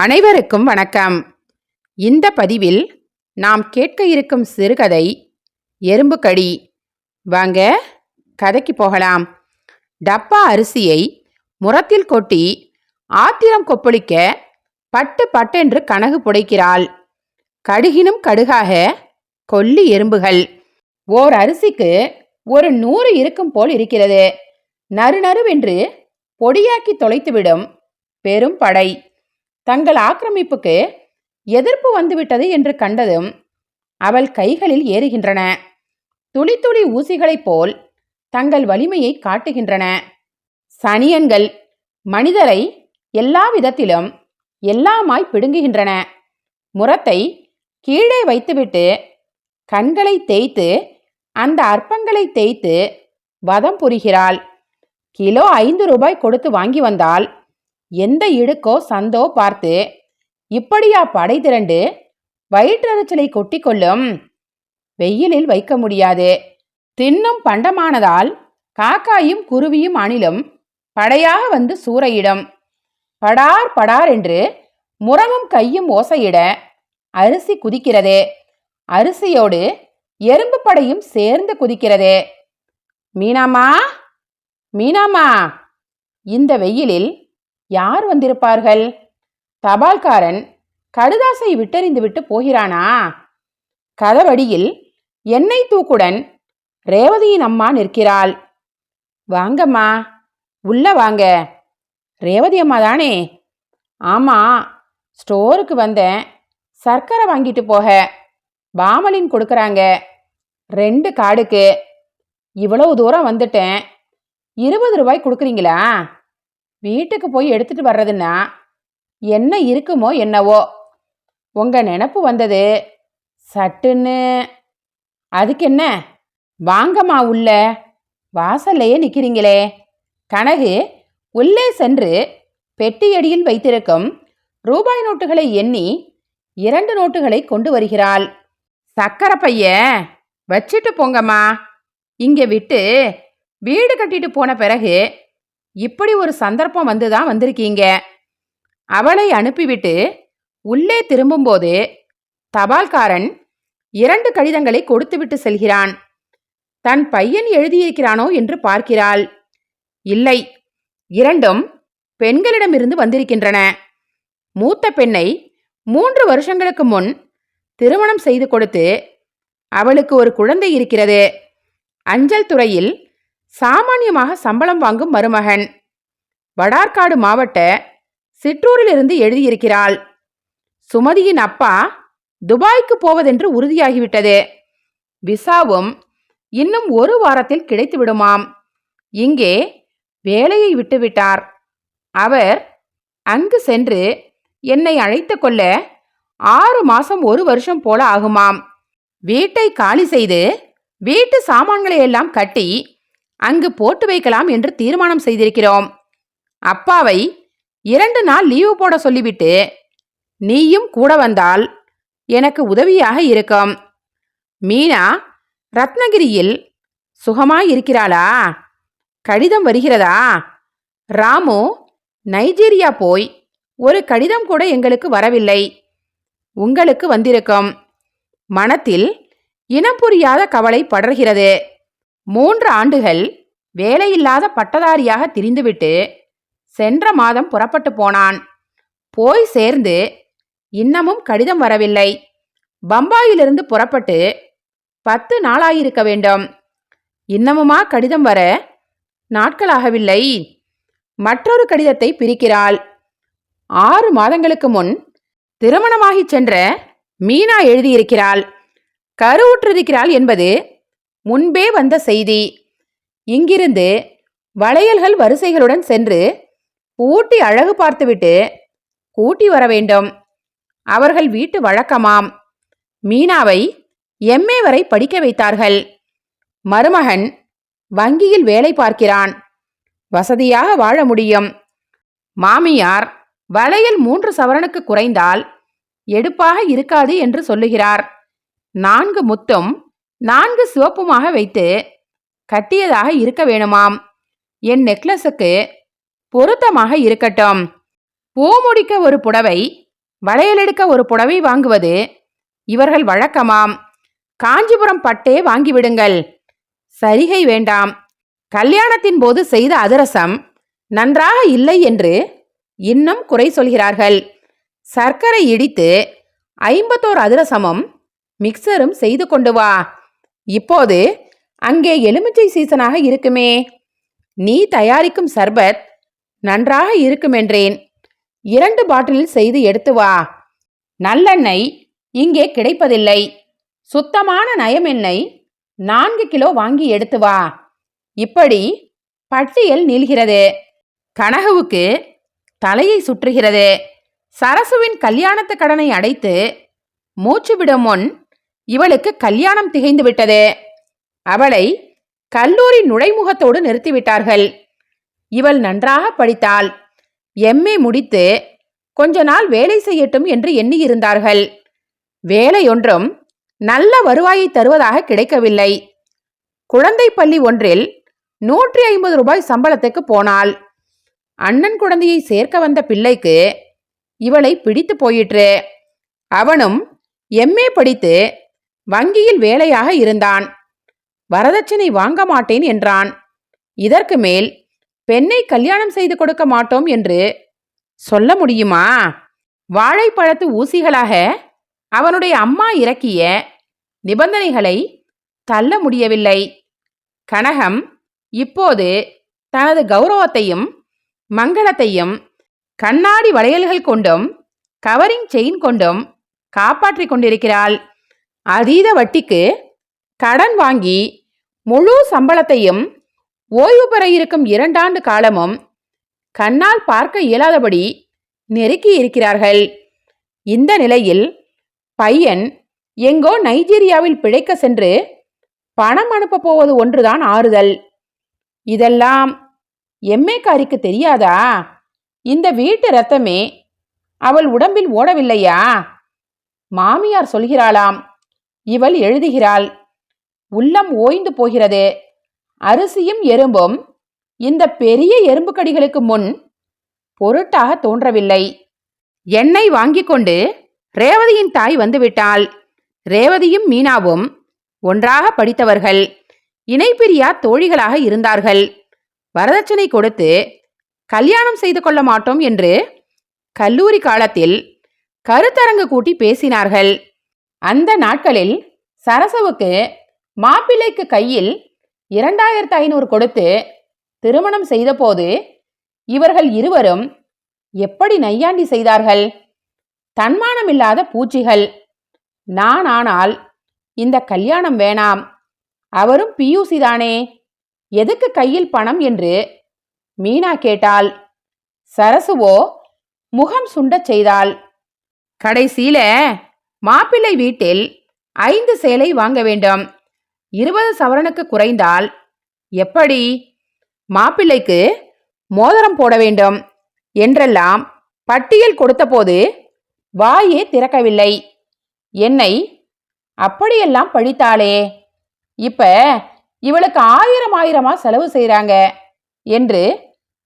அனைவருக்கும் வணக்கம். இந்த பதிவில் நாம் கேட்க இருக்கும் சிறுகதை எறும்புக்கடி வாங்க கதைக்கு போகலாம். டப்பா அரிசியை முரத்தில் கொட்டி ஆத்திரம் கொப்பளிக்க பட்டு பட்டென்று கனகு புடைக்கிறாள். கடுகினும் கடுகாக கொல்லி எறும்புகள். ஓர் அரிசிக்கு ஒரு நூறு இருக்கும் போல் இருக்கிறது. நறு நறுவென்று பொடியாக்கி தொலைத்துவிடும் பெரும் படை. தங்கள் ஆக்கிரமிப்புக்கு எதிர்ப்பு வந்துவிட்டது என்று கண்டதும் அவள் கைகளில் ஏறுகின்றன. துளி துளி ஊசிகளைப் போல் தங்கள் வலிமையை காட்டுகின்றன. சனியன்கள் மனிதரை எல்லா விதத்திலும் எல்லாமாய் பிடுங்குகின்றன. முரத்தை கீழே வைத்துவிட்டு கண்களை தேய்த்து அந்த அற்பங்களை தேய்த்து வதம் புரிகிறாள். கிலோ ஐந்து ரூபாய் கொடுத்து வாங்கி வந்தால் எந்த இடுக்கோ சந்தோ பார்த்து இப்படியா படை திரண்டு வயிற்றறிச்சலை கொட்டி கொள்ளும் வெயிலில் வைக்க முடியாது. தின்னும் பண்டமானதால் காக்காயும் குருவியும் அணிலும் படையாக வந்து சூறையிடும். படார் படார் என்று முரமும் கையும் ஓசையிட அரிசி குதிக்கிறது. அரிசியோடு எறும்பு படையும் சேர்ந்து குதிக்கிறது. மீனாமா மீனாமா இந்த வெயிலில் யார் வந்திருப்பார்கள்? தபால்காரன் கடுதாசை விட்டறிந்துவிட்டு போகிறானா? கதவடியில் எண்ணெய் தூக்குடன் ரேவதியின் அம்மா நிற்கிறாள். வாங்கம்மா உள்ள வாங்க. ரேவதி அம்மா தானே? ஆமா ஸ்டோருக்கு வந்தேன் சர்க்கரை வாங்கிட்டு போக. பாமலின் கொடுக்குறாங்க. ரெண்டு காடுக்கு. இவ்வளவு தூரம் வந்துட்டேன். இருபது ரூபாய் கொடுக்குறீங்களா? வீட்டுக்கு போய் எடுத்துட்டு வர்றதுன்னா என்ன இருக்குமோ என்னவோ. உங்க நினப்பு வந்தது. சட்டுன்னு. அதுக்கு என்ன? வாங்கம்மா உள்ள. வாசல்லையே நிற்கிறீங்களே கனகு உள்ளே சென்று பெட்டியடியில் வைத்திருக்கும் ரூபாய் நோட்டுகளை எண்ணி இரண்டு நோட்டுகளை கொண்டு வருகிறாள். சக்கரை பைய வச்சிட்டு போங்கம்மா. இங்கே விட்டு வீடு கட்டிட்டு போன பிறகு இப்படி ஒரு சந்தர்ப்பம் வந்து தான் வந்திருக்கீங்க. அவளை அனுப்பிவிட்டு உள்ளே திரும்பும்போது தபால்காரன் இரண்டு கடிதங்களை கொடுத்துவிட்டு செல்கிறான். தன் பையன் எழுதியிருக்கிறானோ என்று பார்க்கிறாள். இல்லை இரண்டும் பெண்களிடமிருந்து வந்திருக்கின்றன. மூத்த பெண்ணை மூன்று வருஷங்களுக்கு முன் திருமணம் செய்து கொடுத்து அவளுக்கு ஒரு குழந்தை இருக்கிறது. அஞ்சல் துறையில் சாமானியமாக சம்பளம் வாங்கும் மருமகன். வடார்காடு மாவட்ட சிற்றூரிலிருந்து எழுதியிருக்கிறாள். சுமதியின் அப்பா துபாய்க்கு போவதென்று உறுதியாகிவிட்டது. விசாவும் இன்னும் ஒரு வாரத்தில் கிடைத்து விடுமாம் இங்கே வேலையை விட்டுவிட்டார். அவர் அங்கு சென்று என்னை அழைத்து கொள்ள ஆறு மாசம் ஒரு வருஷம் போல ஆகுமாம். வீட்டை காலி செய்து வீட்டு சாமான்களை எல்லாம் கட்டி அங்கு போட்டு வைக்கலாம் என்று தீர்மானம் செய்திருக்கிறோம். அப்பாவை இரண்டு நாள் லீவு போட சொல்லிவிட்டு நீயும் கூட வந்தால் எனக்கு உதவியாக இருக்கும். மீனா ரத்னகிரியில் சுகமாயிருக்கிறாளா கடிதம் வருகிறதா? ராமு நைஜீரியா போய் ஒரு கடிதம் கூட எங்களுக்கு வரவில்லை. உங்களுக்கு வந்திருக்கும். மனத்தில் இனம் புரியாத கவலை படர்கிறது. மூன்று ஆண்டுகள் வேலையில்லாத பட்டதாரியாக திரிந்துவிட்டு சென்ற மாதம் புறப்பட்டு போனான். போய் சேர்ந்து இன்னமும் கடிதம் வரவில்லை. பம்பாயிலிருந்து புறப்பட்டு பத்து நாளாயிருக்க வேண்டும். இன்னமுமா கடிதம் வர நாட்களாகவில்லை. மற்றொரு கடிதத்தை பிரிக்கிறாள். ஆறு மாதங்களுக்கு முன் திருமணமாகிச் சென்ற மீனா எழுதியிருக்கிறாள். கருவுற்றிருக்கிறாள் என்பது முன்பே வந்த செய்தி. இங்கிருந்து வளையல்கள் வரிசைகளுடன் சென்று ஊட்டி அழகு பார்த்துவிட்டு கூட்டி வர வேண்டும். அவர்கள் வீட்டு வழக்கமாம். மீனாவை எம்ஏ வரை படிக்க வைத்தார்கள். மருமகன் வங்கியில் வேலை பார்க்கிறான். வசதியாக வாழ முடியும். மாமியார் வளையல் மூன்று சவரனுக்கு குறைந்தால் எடுப்பாக இருக்காது என்று சொல்லுகிறார். நான்கு முத்தும் நான்கு சிவப்புமாக வைத்து கட்டியதாக இருக்க வேணுமாம். என் நெக்லஸுக்கு பொருத்தமாக இருக்கட்டும். பூ முடிக்க ஒரு புடவை வளையலெடுக்க ஒரு புடவை வாங்குவது இவர்கள் வழக்கமாம். காஞ்சிபுரம் பட்டே வாங்கிவிடுங்கள். சரிகை வேண்டாம். கல்யாணத்தின் போது செய்த அதிரசம் நன்றாக இல்லை என்று இன்னும் குறை சொல்கிறார்கள். சர்க்கரை இடித்து ஐம்பத்தோரு அதிரசமும் மிக்சரும் செய்து கொண்டு வா. இப்போது அங்கே எலுமிச்சை சீசனாக இருக்குமே. நீ தயாரிக்கும் சர்பத் நன்றாக இருக்குமென்றேன் இரண்டு பாட்டிலில் செய்து எடுத்து வா. நல்லெண்ணெய் இங்கே கிடைப்பதில்லை. சுத்தமான நயமெண்ணெய் நான்கு கிலோ வாங்கி எடுத்து வா. இப்படி பட்டியல் நீள்கிறது. கனகுவுக்கு தலையை சுற்றுகிறது. சரசுவின் கல்யாணத்து கடனை அடைத்து மூச்சு விடும் முன் இவளுக்கு கல்யாணம் திகைந்து விட்டது. அவளை கல்லூரி நுழைமுகத்தோடு நிறுத்திவிட்டார்கள். இவள் நன்றாக படித்தாள். எம்ஏ முடித்து கொஞ்ச நாள் வேலை செய்யட்டும் என்று எண்ணியிருந்தார்கள். வேலையொன்றும் நல்ல வருவாயை தருவதாக கிடைக்கவில்லை. குழந்தை பள்ளி ஒன்றில் நூற்றி ஐம்பது ரூபாய் சம்பளத்துக்கு போனாள். அண்ணன் குழந்தையை சேர்க்க வந்த பிள்ளைக்கு இவளை பிடித்து போயிற்று. அவனும் எம்ஏ படித்து வங்கியில் வேலையாக இருந்தான். வரதட்சணை வாங்க மாட்டேன் என்றான். இதற்கு மேல் பெண்ணை கல்யாணம் செய்து கொடுக்க மாட்டோம் என்று சொல்ல முடியுமா? வாழைப்பழத்து ஊசிகளாக அவனுடைய அம்மா இறக்கிய நிபந்தனைகளை தள்ள முடியவில்லை. கனகம் இப்போது தனது கௌரவத்தையும் மங்களத்தையும் கண்ணாடி வளையல்கள் கொண்டும் கவரிங் செயின் கொண்டும் காப்பாற்றிக் கொண்டிருக்கிறாள். அதீத வட்டிக்கு கடன் வாங்கி முழு சம்பளத்தையும் ஓய்வு பெற இருக்கும் இரண்டாண்டு காலமும் கண்ணால் பார்க்க இயலாதபடி நெருக்கி இருக்கிறார்கள். இந்த நிலையில் பையன் எங்கோ நைஜீரியாவில் பிழைக்க சென்று பணம் அனுப்பப் போவது ஒன்றுதான் ஆறுதல். இதெல்லாம் எம்ஏக்காரிக்கு தெரியாதா? இந்த வீட்டு ரத்தமே அவள் உடம்பில் ஓடவில்லையா? மாமியார் சொல்கிறாளாம் இவள் எழுதுகிறாள் உள்ளம் ஓய்ந்து போகிறது. அரிசியும் எறும்பும் இந்த பெரிய எறும்பு கடிகளுக்கு முன் பொருட்டாக தோன்றவில்லை. எண்ணெய் வாங்கிக் கொண்டு ரேவதியின் தாய் வந்துவிட்டாள். ரேவதியும் மீனாவும் ஒன்றாக படித்தவர்கள். இணைப்பிரியா தோழிகளாக இருந்தார்கள். வரதட்சணை கொடுத்து கல்யாணம் செய்து கொள்ள மாட்டோம் என்று கல்லூரி காலத்தில் கருத்தரங்கு கூட்டி பேசினார்கள். அந்த நாட்களில் சரசவுக்கு மாப்பிள்ளைக்கு கையில் இரண்டாயிரத்து ஐநூறு கொடுத்து திருமணம் செய்தபோது இவர்கள் இருவரும் எப்படி நையாண்டி செய்தார்கள்? தன்மானமில்லாத பூச்சிகள். நான் ஆனால் இந்த கல்யாணம் வேணாம். அவரும் பியூசி தானே எதுக்கு கையில் பணம் என்று மீனா கேட்டாள். சரசுவோ முகம் சுண்டச் செய்தாள். கடைசியில மாப்பிள்ளை வீட்டில் ஐந்து சேலை வாங்க வேண்டும். இருபது சவரனுக்கு குறைந்தால் எப்படி? மாப்பிள்ளைக்கு மோதிரம் போட வேண்டும். என்றெல்லாம் பட்டியல் கொடுத்தபோது வாயே திறக்கவில்லை. என்னை அப்படியெல்லாம் பழித்தாளே. இப்ப இவளுக்கு ஆயிரம் ஆயிரமா செலவு செய்கிறாங்க என்று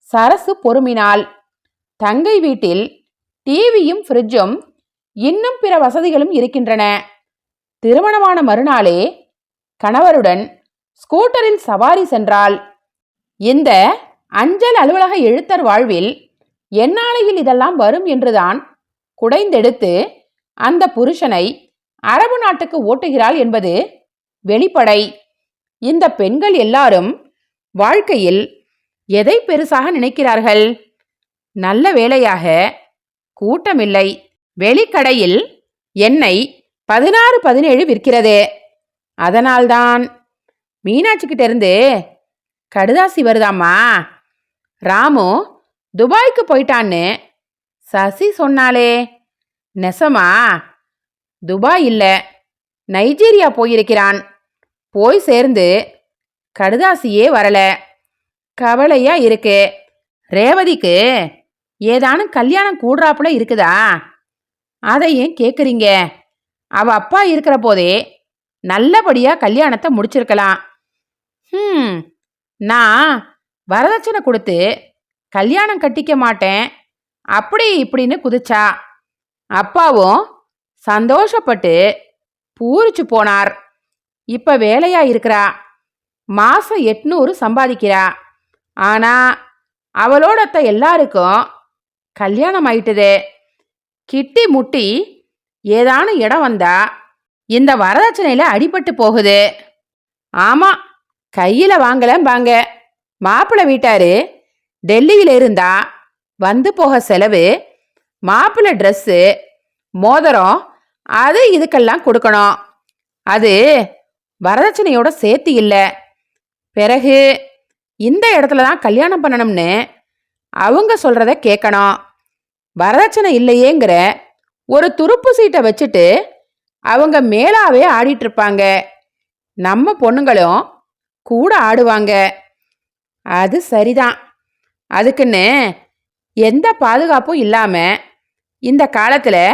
சரசு பொறுமினாள். தங்கை வீட்டில் டிவியும் ஃப்ரிட்ஜும் இன்னும் பிற வசதிகளும் இருக்கின்றன. திருமணமான மறுநாளே கணவருடன் ஸ்கூட்டரில் சவாரி சென்றால் இந்த அஞ்சல் அலுவலக எழுத்தர் வாழ்வில் எந்நாளையில் இதெல்லாம் வரும் என்றுதான் குடைந்தெடுத்து அந்த புருஷனை அரபு நாட்டுக்கு ஓட்டுகிறாள் என்பது வெளிப்படை. இந்த பெண்கள் எல்லாரும் வாழ்க்கையில் எதை பெருசாக நினைக்கிறார்கள்? நல்ல வேளையாக கூட்டமில்லை. வெளிக்கடையில் எண்ணெய் பதினாறு பதினேழு விற்கிறது. அதனால்தான் மீனாட்சிக்கிட்ட இருந்து கடுதாசி வருதாம்மா? ராமு துபாய்க்கு போயிட்டான்னு சசி சொன்னாலே நெசமா? துபாய் இல்லை நைஜீரியா போயிருக்கிறான். போய் சேர்ந்து கடுதாசியே வரல. கவலையா இருக்கு. ரேவதிக்கு ஏதானும் கல்யாணம் கூடுறாப்புல இருக்குதா? அதை ஏன் கேட்குறீங்க அவ அப்பா இருக்கிற போதே நல்லபடியாக கல்யாணத்தை முடிச்சிருக்கலாம். ம் நான் வரதட்சணை கொடுத்து கல்யாணம் கட்டிக்க மாட்டேன். அப்படி இப்படின்னு குதிச்சா. அப்பாவும் சந்தோஷப்பட்டு பூரிச்சு போனார். இப்போ வேலையா இருக்கிறா. மாதம் எட்நூறு சம்பாதிக்கிறா. ஆனால் அவளோடத்த எல்லாருக்கும் கல்யாணம் ஆயிட்டுதே. கிட்டி முட்டி ஏதானும் இடம் வந்தா இந்த வரதட்சணையில் அடிபட்டு போகுது. ஆமாம் கையில் வாங்கலம்பாங்க. மாப்பிள்ளை வீட்டாரு டெல்லியில் இருந்தா வந்து போக செலவு மாப்பிள்ளை ட்ரெஸ்ஸு மோதிரம் அது இதுக்கெல்லாம் கொடுக்கணும். அது வரதட்சணையோட சேர்த்து இல்லை. பிறகு இந்த இடத்துல தான் கல்யாணம் பண்ணணும்னு அவங்க சொல்கிறத கேட்கணும். வரதட்சணை இல்லையேங்கிற ஒரு துருப்பு சீட்டை வச்சுட்டு அவங்க மேலாவே ஆடிட்டு இருப்பாங்க. நம்ம பொண்ணுங்களும் கூட ஆடுவாங்க. அது சரிதான். அதுக்குன்னு எந்த பாதுகாப்பும் இல்லாம இந்த காலத்துல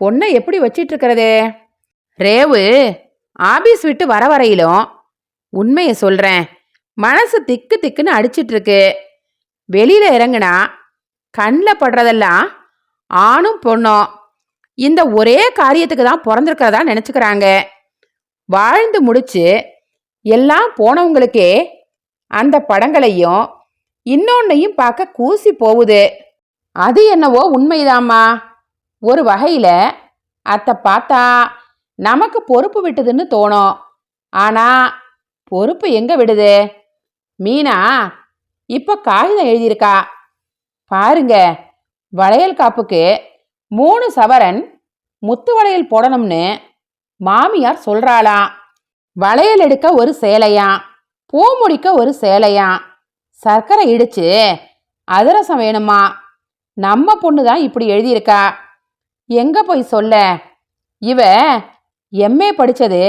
பொண்ணை எப்படி வச்சிட்டு இருக்கிறது? ரேவு ஆபீஸ் விட்டு வர வரையிலும் உண்மையை சொல்றேன். மனசு திக்கு திக்குன்னு அடிச்சிட்டு இருக்கு. வெளியில இறங்குனா கண்ணில் படுறதெல்லாம் ஆணும் பொண்ணும். இந்த ஒரே காரியத்துக்கு தான் பிறந்திருக்கிறதா நினச்சிக்கிறாங்க. வாழ்ந்து முடிச்சு எல்லாம் போனவங்களுக்கே அந்த படங்களையும் இன்னொன்னையும் பார்க்க கூசி போகுது. அது என்னவோ உண்மைதாம்மா. ஒரு வகையில் அத்தை பார்த்தா நமக்கு பொறுப்பு விட்டுதுன்னு தோணும். ஆனால் பொறுப்பு எங்கே விடுது? மீனா இப்போ காகிதம் எழுதியிருக்கா. பாருங்க. வளையல் காப்புக்கு மூணு சவரன் முத்து வளையல் போடணும்னு மாமியார் சொல்றாளாம். வளையல் எடுக்க ஒரு சேலையாம். பூ முடிக்க ஒரு சேலையாம். சர்க்கரை இடிச்சு அதிரசம் வேணுமா? நம்ம பொண்ணு தான் இப்படி எழுதியிருக்கா. எங்க போய் சொல்ல? இவ எம்ஏ படித்தது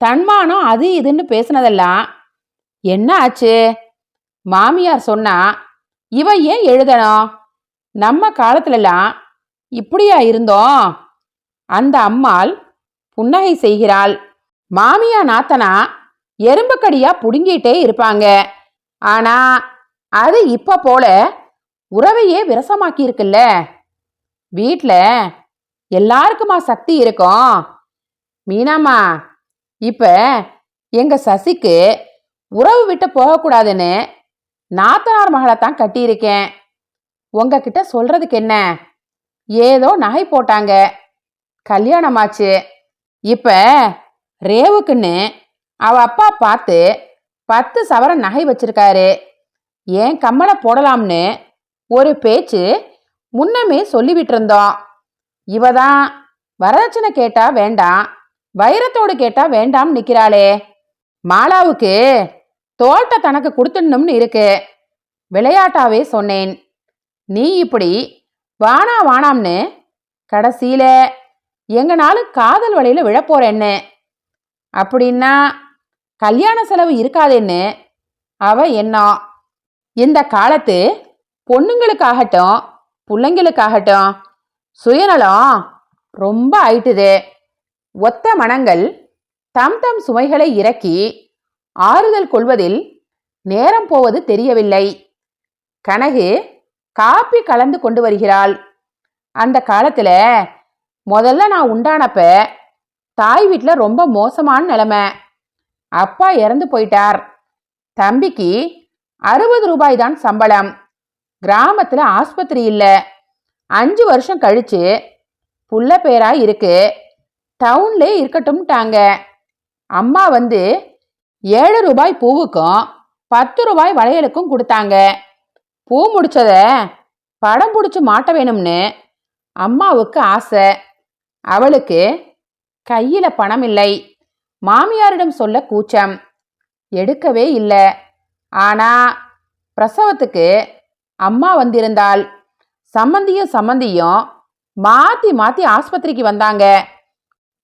தன்மானம் அது இதுன்னு பேசுனதெல்லாம். என்ன ஆச்சு? மாமியார் சொன்னா இவன் ஏன் எழுதணும் நம்ம காலத்துலலாம் இப்படியா இருந்தோம். அந்த அம்மாள் புன்னகை செய்கிறாள். மாமியா நாத்தனா எறும்புக்கடியா புடுங்கிட்டே இருப்பாங்க. ஆனா அது இப்ப போல உறவையே விரசமாக்கி இருக்குல்ல எல்லாருக்குமா சக்தி இருக்கும். மீனாம்மா இப்ப எங்க சசிக்கு உறவு விட்டு போகக்கூடாதுன்னு நாத்தனார் மகளை தான் கட்டியிருக்கேன். உங்ககிட்ட சொல்றதுக்கு என்ன? ஏதோ நகை போட்டாங்க. கல்யாணமாச்சு. இப்ப ரேவுக்குன்னு அவ அப்பா பார்த்து பத்து சவரன் நகை வச்சிருக்காரு. ஏன் கம்மலை போடலாம்னு ஒரு பேச்சு முன்னமே சொல்லிவிட்டு இருந்தோம் இவ தான் வரதட்சணை கேட்டா வேண்டாம் வைரத்தோடு கேட்டா வேண்டாம் நிற்கிறாளே மாலாவுக்கு தோட்ட தனக்கு கொடுத்துடணும்னு இருக்கு. விளையாட்டாவே சொன்னேன். நீ இப்படி வானா வானாம்னு கடைசியில எங்கனாலும் காதல் வழியில விழப்போறேன்னு. அப்படின்னா கல்யாண செலவு இருக்காதேன்னு அவ என்ன இந்த காலத்து பொண்ணுங்களுக்காகட்டும் பிள்ளைங்களுக்காகட்டும் சுயநலம் ரொம்ப ஆயிட்டுது. ஒத்த மனங்கள் தம் தம் சுமைகளை இறக்கி ஆறுதல் கொள்வதில் நேரம் போவது தெரியவில்லை. கனகு காப்பி கலந்து கொண்டு வருகிறாள். அந்த காலத்துல முதல்ல நான் உண்டானப்ப தாய் வீட்டில் ரொம்ப மோசமான நிலைமை. அப்பா இறந்து போயிட்டார். தம்பிக்கு அறுபது ரூபாய் தான் சம்பளம். கிராமத்தில் ஆஸ்பத்திரி இல்லை. அஞ்சு வருஷம் கழிச்சு புள்ள பேராக இருக்கு. டவுன்லே இருக்கட்டும்ட்டாங்க. அம்மா வந்து ஏழு ரூபாய் பூவுக்கும் பத்து ரூபாய் வளையலுக்கும் கொடுத்தாங்க. பூ முடிச்சத படம் பிடிச்சி மாட்ட வேணும்னு அம்மாவுக்கு ஆசை. அவளுக்கு கையில் பணம் இல்லை. மாமியாரிடம் சொல்ல கூச்சம். எடுக்கவே இல்லை. ஆனா பிரசவத்துக்கு அம்மா வந்திருந்தாள். சம்மந்தியும் சம்மந்தியும் மாற்றி மாற்றி ஆஸ்பத்திரிக்கு வந்தாங்க.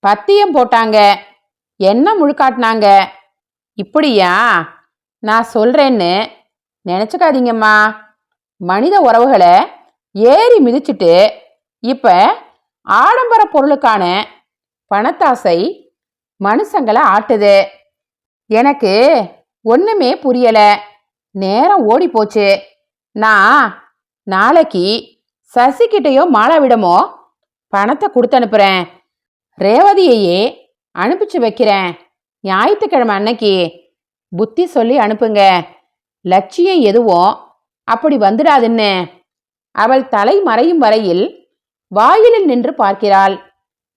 பத்தியம் போட்டாங்க. என்ன முழுக்காட்டினாங்க. இப்படியா? நான் சொல்றேன்னு நினச்சிக்காதீங்கம்மா. மனித உறவுகளை ஏறி மிதிச்சிட்டு இப்போ ஆடம்பர பொருளுக்கான பணத்தாசை மனுஷங்களை ஆட்டுது. எனக்கு ஒன்றுமே புரியலை. நேரம் ஓடி போச்சு. நான் நாளைக்கு சசிக்கிட்டேயோ மாலாவிடமோ பணத்தை கொடுத்து அனுப்புகிறேன் ரேவதியையே அனுப்பிச்சு வைக்கிறேன். ஞாயிற்றுக்கிழமை அன்னைக்கு புத்தி சொல்லி அனுப்புங்க. லட்சியம் எதுவும் அப்படி வந்துடாதுன்னு. அவள் தலை மறையும் வரையில் வாயிலில் நின்று பார்க்கிறாள்.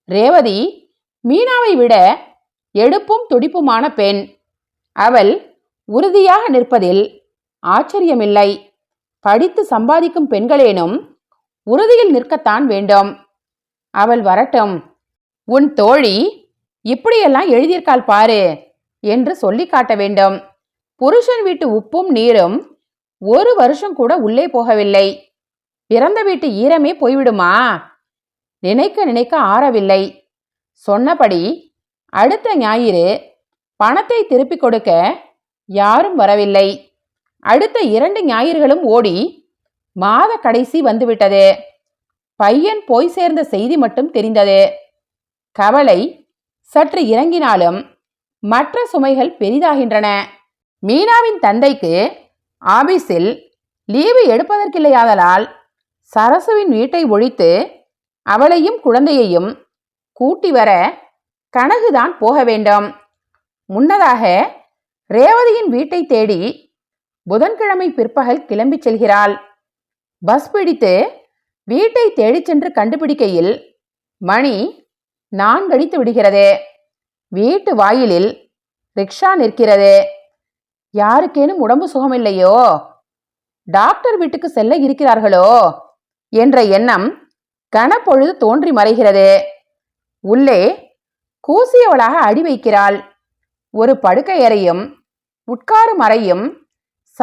ரேவதி மீனாவை விட எடுப்பும் துடிப்புமான பெண். அவள் உறுதியாக நிற்பதில் ஆச்சரியமில்லை. படித்து சம்பாதிக்கும் பெண்களேனும் உறுதியில் நிற்கத்தான் வேண்டும். அவள் வரட்டும். உன் தோழி இப்படியெல்லாம் எழுதியிருக்காள் பாரு என்று சொல்லி காட்ட வேண்டும். புருஷன் வீட்டு உப்பும் நீரும் ஒரு வருஷம் கூட உள்ளே போகவில்லை. பிறந்த வீட்டு ஈரமே போய்விடுமா? நினைக்க நினைக்க ஆறவில்லை. சொன்னபடி அடுத்த ஞாயிறு பணத்தை திருப்பிக் கொடுக்க யாரும் வரவில்லை. அடுத்த இரண்டு ஞாயிறுகளும் ஓடி மாத கடைசி வந்துவிட்டது. பையன் போய் சேர்ந்த செய்தி மட்டும் தெரிந்தது. கவலை சற்று இறங்கினாலும் மற்ற சுமைகள் பெரிதாகின்றன. மீனாவின் தந்தைக்கு ஆபீஸில் லீவு எடுப்பதற்கில்லையாதலால் சரசுவின் வீட்டை ஒழித்து அவளையும் குழந்தையையும் கூட்டி வர கனகுதான் போக வேண்டும். முன்னதாக ரேவதியின் வீட்டை தேடி புதன்கிழமை பிற்பகல் கிளம்பிச் செல்கிறாள். பஸ் பிடித்து வீட்டை தேடிச் சென்று கண்டுபிடிக்கையில் மணி நான்கடித்து விடுகிறது. வீட்டு வாயிலில் ரிக்ஷா நிற்கிறது. யாருக்கேனும் உடம்பு சுகமில்லையோ? டாக்டர் வீட்டுக்கு செல்ல இருக்கிறார்களோ? என்ற எண்ணம் கனப்பொழுது தோன்றி மறைகிறது. உள்ளே கூசியவளாக அடி வைக்கிறாள். ஒரு படுக்கை அறையும் உட்காரும் அறையும்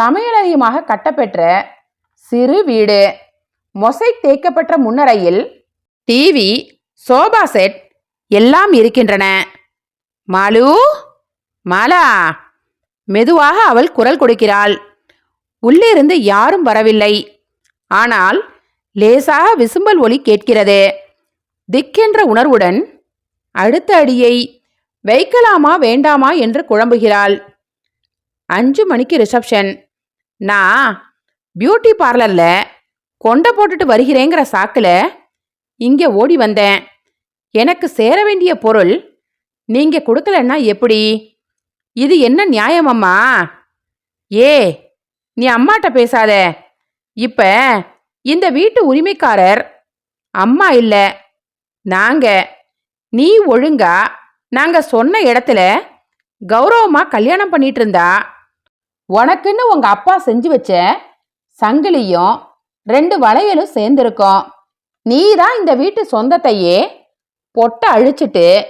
சமையலறையுமாக கட்டப்பெற்ற சிறு வீடு. மொசைக் தேய்க்கப்பட்ட முன்னறையில் டிவி சோபா செட் எல்லாம் இருக்கின்றன. மாலு மாலா மெதுவாக அவள் குரல் கொடுக்கிறாள். உள்ளிருந்து யாரும் வரவில்லை. ஆனால் லேசாக விசும்பல் ஒலி கேட்கிறது. திக்கென்ற உணர்வுடன் அடுத்த அடியை வைக்கலாமா வேண்டாமா? என்று குழம்புகிறாள். அஞ்சு மணிக்கு ரிசப்ஷன். நான் பியூட்டி பார்லரில் கொண்டை போட்டுட்டு வருகிறேங்கிற சாக்கில் இங்கே ஓடி வந்தேன். எனக்கு சேர வேண்டிய பொருள் நீங்க கொடுக்கலன்னா எப்படி? இது என்ன நியாயமம்மா ஏ நீ அம்மாட்ட பேசாத. இப்ப இந்த வீட்டு உரிமைக்காரர் அம்மா இல்ல. நாங்க நீ ஒழுங்கா நாங்க சொன்ன இடத்துல கௌரவமா கல்யாணம் பண்ணிட்டு இருந்தா உனக்குன்னு உங்க அப்பா செஞ்சு வச்ச சங்கிலியும் ரெண்டு வளையலும் சேர்ந்திருக்கோம். நீ தான் இந்த வீட்டு சொந்தத்தையே பொட்டை அழிச்சிட்டு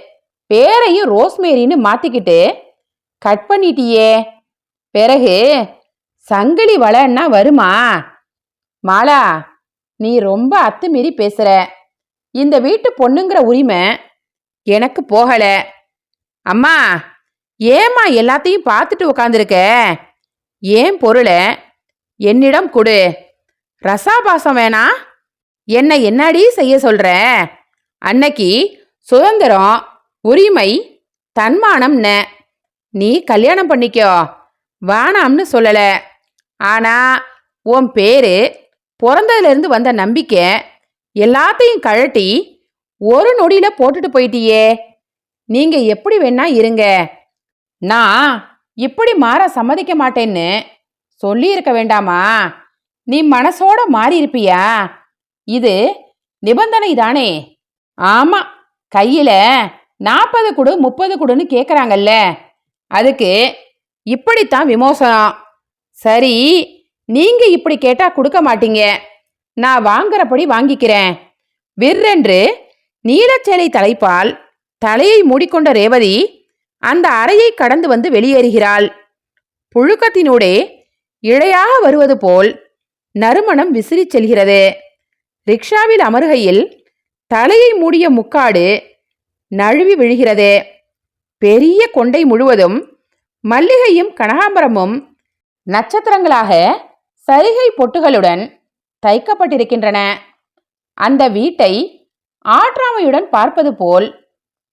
பேரையும் ரோஸ்மேரின்னு மாத்திக்கிட்டு கட் பண்ணிட்டியே. பிறகு சங்கிலி வளைன்னா வருமா? மாலா நீ ரொம்ப அத்துமீறி பேசுற. இந்த வீட்டு பொண்ணுங்கிற உரிமை எனக்கு போகல. அம்மா ஏம்மா எல்லாத்தையும் பார்த்துட்டு உக்காந்துருக்க? ஏன் பொருளை என்னிடம் கொடு. ரசாபாசம் வேணா என்னை என்னடி செய்ய சொல்கிறேன் அன்னைக்கு சுதந்திரம் உரிமை தன்மானம்ன நீ. கல்யாணம் பண்ணிக்கோ. வேணாம்னு சொல்லலை. ஆனால் உன் பேரு பிறந்ததுலேருந்து வந்த நம்பிக்கை எல்லாத்தையும் கழட்டி ஒரு நொடியில் போட்டுட்டு போயிட்டியே. நீங்கள் எப்படி வேணா இருங்க. நான் இப்படி மாற சம்மதிக்க மாட்டேன்னு சொல்லியிருக்க வேண்டாமா? நீ மனசோட மாறி இருப்பியா இது நிபந்தனை தானே ஆமாம் கையில் நாற்பது குடு முப்பது குடுன்னு கேட்குறாங்கல்ல அதுக்கு இப்படித்தான் விமோசனம். சரி நீங்கள் இப்படி கேட்டால் கொடுக்க மாட்டீங்க. நான் வாங்குறபடி வாங்கிக்கிறேன். விற்றென்று நீலச்சேலை தலைப்பால் தலையை மூடிக்கொண்ட ரேவதி அந்த அறையை கடந்து வந்து வெளியேறுகிறாள். புழுக்கத்தினூடே இழையாக வருவது போல் நறுமணம் விசிறிச் செல்கிறது. ரிக்ஷாவில் அமருகையில் தலையை மூடிய முக்காடு நழுவி விழுகிறது. பெரிய கொண்டை முழுவதும் மல்லிகையும் கனகாம்பரமும் நட்சத்திரங்களாக சரிகை பொட்டுகளுடன் தைக்கப்பட்டிருக்கின்றன. அந்த வீட்டை ஆற்றாமையுடன் பார்ப்பது போல்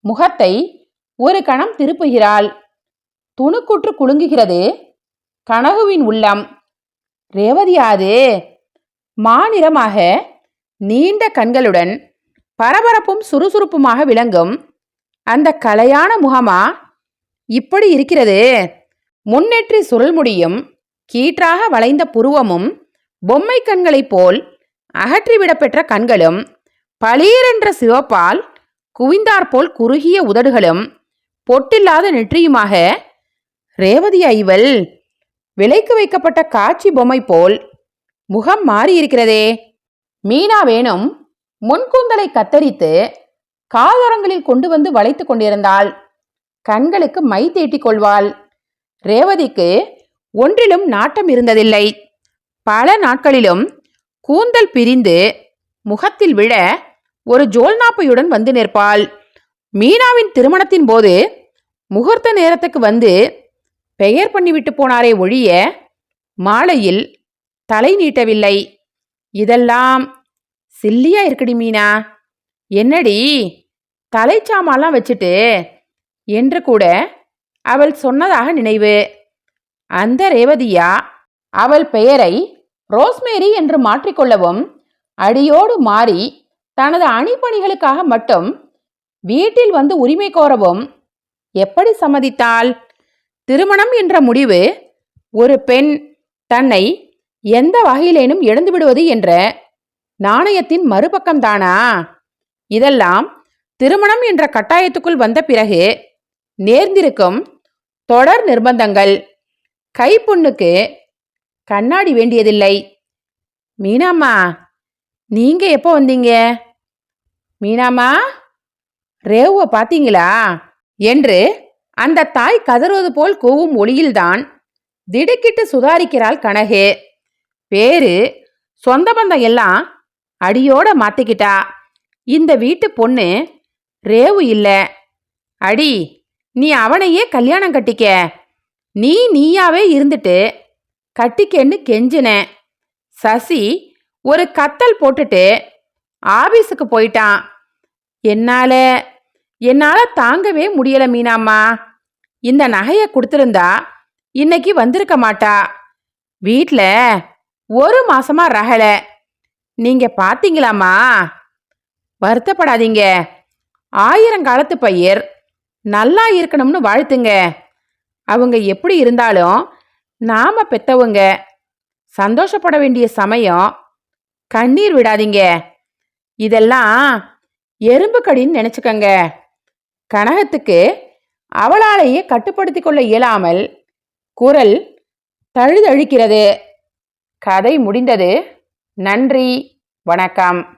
முகத்தை ஒரு கணம் திருப்புகிறாள். துணுக்குற்று குலுங்குகிறது கனகுவின் உள்ளம். ரேவதியாது மாநிறமாக நீண்ட கண்களுடன் பரபரப்பும் சுறுசுறுப்புமாக விளங்கும். அந்த கலையான முகமா? இப்படி இருக்கிறது. முன்னேற்றி சுருள்முடியும் கீற்றாக வளைந்த புருவமும் பொம்மை கண்களைப் போல் அகற்றிவிடப்பெற்ற கண்களும் பளீரென்ற சிவப்பால் குவிந்தாற்போல் குறுகிய உதடுகளும் பொட்டில்லாத நெற்றியுமாக ரேவதி ஐவல் விலைக்கு வைக்கப்பட்ட காட்சி பொம்மை போல் முகம் மாறியிருக்கிறதே. மீனா வேணும் முன்கூந்தலை கத்தரித்து காதோரங்களில் கொண்டு வந்து வளைத்துக் கொண்டிருந்தாள். கண்களுக்கு மை தீட்டிக் கொள்வாள். ரேவதிக்கு ஒன்றிலும் நாட்டம் இருந்ததில்லை. பல நாட்களிலும் கூந்தல் பிரிந்து முகத்தில் விழ ஒரு ஜோல்நாப்பையுடன் வந்து நிற்பாள். மீனாவின் திருமணத்தின் போது முகூர்த்த நேரத்துக்கு வந்து பெயர் பண்ணிவிட்டு போனாரே ஒழிய மாலையில் தலை நீட்டவில்லை. இதெல்லாம் சில்லியா இருக்குடி மீனா. என்னடி? தலைச்சாமாலாம் வச்சுட்டு என்று கூட அவள் சொன்னதாக நினைவு. அந்த ரேவதியா அவள் பெயரை ரோஸ்மேரி என்று மாற்றிக்கொள்ளவும் அடியோடு மாறி தனது அணிப்பணிகளுக்காக மட்டும் வீட்டில் வந்து உரிமை கோரவும் எப்படி சம்மதித்தாள்? திருமணம் என்ற முடிவு ஒரு பெண் தன்னை எந்த வகையிலேனும் இழந்து விடுவது என்ற நாணயத்தின் மறுபக்கம்தானா? இதெல்லாம் திருமணம் என்ற கட்டாயத்துக்குள் வந்த பிறகு நேர்ந்திருக்கும் தொடர் நிர்பந்தங்கள். கைப்புண்ணுக்கு கண்ணாடி வேண்டியதில்லை. மீனாம்மா நீங்க எப்போ வந்தீங்க? மீனாம்மா ரேவுவை பார்த்தீங்களா? என்று அந்த தாய் கதறுவது போல் கூவும் ஒளியில்தான் திடுக்கிட்டு சுதாரிக்கிறாள் கனகு. பேரு சொந்த பந்தம் எல்லாம் அடியோட மாத்திக்கிட்டா. இந்த வீட்டு பொண்ணு ரேவு இல்ல. அடி நீ அவனையே கல்யாணம் கட்டிக்க. நீ நீயாவே இருந்துட்டு கட்டிக்கன்னு கெஞ்சினேன் சசி ஒரு கத்தல் போட்டுட்டு ஆபீஸுக்கு போயிட்டான். என்னால என்னால தாங்கவே முடியல மீனாம்மா. இந்த நகையை கொடுத்துருந்தா இன்னைக்கு வந்திருக்க மாட்டா. வீட்டில் ஒரு மாசமா ரகல. நீங்க பாத்தீங்களாமா வருத்தப்படாதீங்க. ஆயிரங்காலத்து பயிர் நல்லா இருக்கணும்னு வாழ்த்துங்க. அவங்க எப்படி இருந்தாலும் நாம பெத்தவங்க. சந்தோஷப்பட வேண்டிய சமயம் கண்ணீர் விடாதீங்க. இதெல்லாம் எறும்பு கடின்னு நினச்சிக்கங்க. கனகத்துக்கு அவளாலேயே கட்டுப்படுத்தி கொள்ள இயலாமல் குரல் தழுதழிக்கிறது. கதை முடிந்தது. நன்றி வணக்கம்.